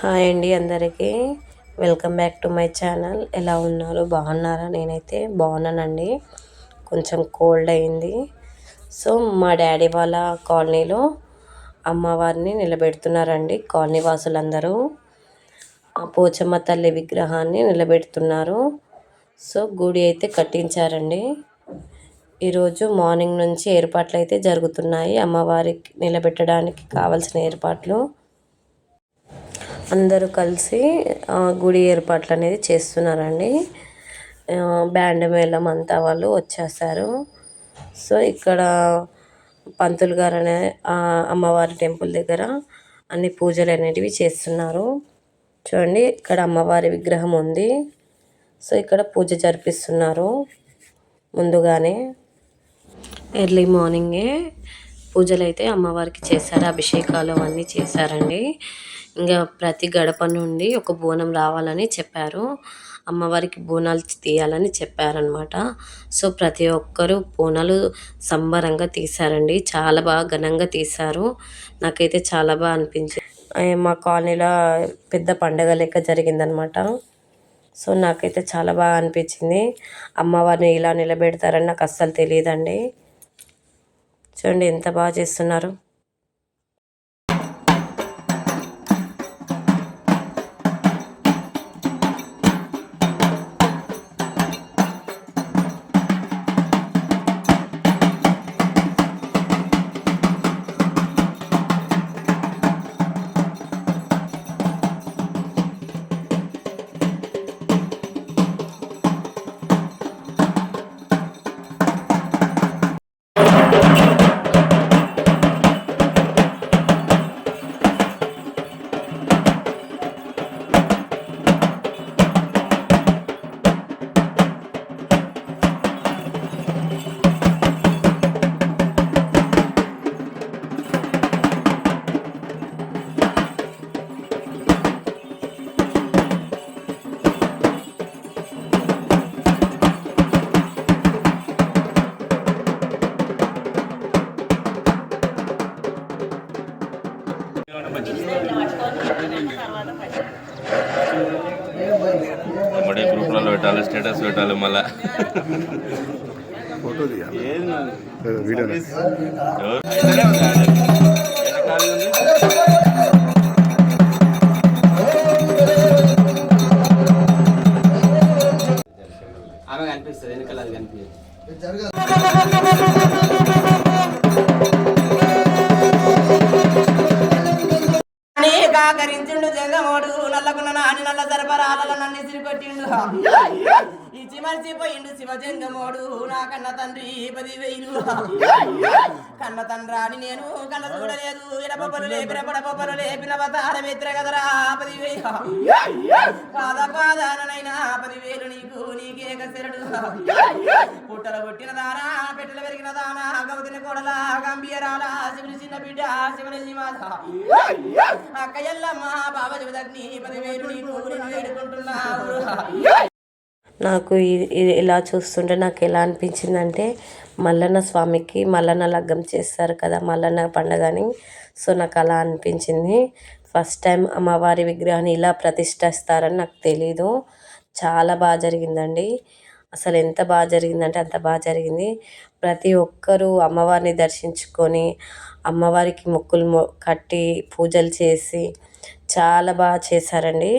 Hi అండి అందరికీ. Welcome back to my channel ఎలా ఉన్నారు? బాగున్నారా? నేనైతే బాగున్నానండి. కొంచెం కోల్డ్ అయింది. సో మా డాడీ వాళ్ళ కాలనీలో అమ్మవారిని నిలబెడుతున్నారండి కాలనీ వాసులందరూ ఆ పోచమ్మ తల్లి విగ్రహాన్ని నిలబెడుతున్నారు. సో గుడి అయితే కట్టించారండి. ఈరోజు మార్నింగ్ నుంచి ఏర్పాట్లు అయితే జరుగుతున్నాయి. అమ్మవారికి నిలబెట్టడానికి కావాల్సిన ఏర్పాట్లు అందరూ కలిసి గుడి ఏర్పాట్లు అనేది చేస్తున్నారండి బ్యాండ్ మేళం అంతా వాళ్ళు వచ్చేసారు. సో ఇక్కడ పంతులు గారు అనే అమ్మవారి టెంపుల్ దగ్గర అన్ని పూజలు అనేటివి చేస్తున్నారు. చూడండి ఇక్కడ అమ్మవారి విగ్రహం ఉంది. సో ఇక్కడ పూజ జరిపిస్తున్నారు ముందుగానే. ఎర్లీ మార్నింగే పూజలు అయితే అమ్మవారికి చేశారు అభిషేకాలు అవన్నీ చేశారండి. ఇంకా ప్రతి గడప నుండి ఒక బోనం రావాలని చెప్పారు. అమ్మవారికి బోనాలు తీయాలని చెప్పారనమాట సో ప్రతి ఒక్కరూ బోనాలు సంబరంగా తీశారండి. చాలా బాగా ఘనంగా తీశారు. నాకైతే చాలా బాగా అనిపించింది. మా కాలనీలో పెద్ద పండగ లెక్క జరిగిందనమాట సో నాకైతే చాలా బాగా అనిపించింది. అమ్మవారిని ఇలా నిలబెడతారని నాకు అస్సలు తెలియదండి. చూడండి ఎంత బాగా చేస్తున్నారు. పెట్టాలి స్టేటస్ పెట్టాలి మళ్ళా. ఫోటో తీయాలి. వీడియో ఎవరు? ఆమె కనిపిస్తుంది వెనకాల అది కనిపించదు కాకరించిండు జగమోడు నల్లకున్న నాని నల్ల సరఫరాల నన్ను సిరికొట్టిండు ఇచ్చి మర్చిపోయిండు శివజంగమోడు నా కన్న తండ్రి పది వేలు. కన్న తండ్రాని నేను కన్న చూడలేదు. ఇరపలు లేపిన పడపలు లేపిన అవతార మిత్ర కదరా పది వేలు. పాద పాదానైనా పదివేలు నీకు నీకే కసరడు పుట్టల కొట్టిన దానా పెట్టెల పెరిగిన దానా గౌతిన కొడల గంభీరాల శివుని చిన్న బిడ్డ శివని మాత అక్క ఎల్లమ్మ బాబా శివదగ్ని పదివేలు నీకు నేను వేడుకుంటున్నావు నాకు ఇలా చూస్తుంటే నాకు ఎలా అనిపించిందంటే మల్లన్న స్వామికి మల్లన్న లగ్గం చేస్తారు కదా మల్లన్న పండగని సో నాకు అలా అనిపించింది. ఫస్ట్ టైం అమ్మవారి విగ్రహాన్ని ఇలా ప్రతిష్ఠిస్తారని నాకు తెలీదు. చాలా బాగా జరిగిందండి. అసలు ఎంత బాగా జరిగిందంటే అంత బాగా జరిగింది. ప్రతి ఒక్కరూ అమ్మవారిని దర్శించుకొని అమ్మవారికి మొక్కులు మొ కట్టి పూజలు చేసి చాలా బాగా చేశారండి.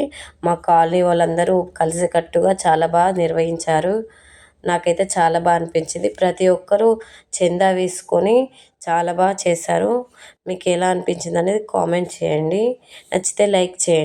మా కాలనీ వాళ్ళందరూ కలిసికట్టుగా చాలా బాగా నిర్వహించారు. నాకైతే చాలా బాగా అనిపించింది. ప్రతి ఒక్కరూ చందా వేసుకొని చాలా బాగా చేశారు. మీకు ఎలా అనిపించింది అనేది కామెంట్ చేయండి. నచ్చితే లైక్ చేయండి.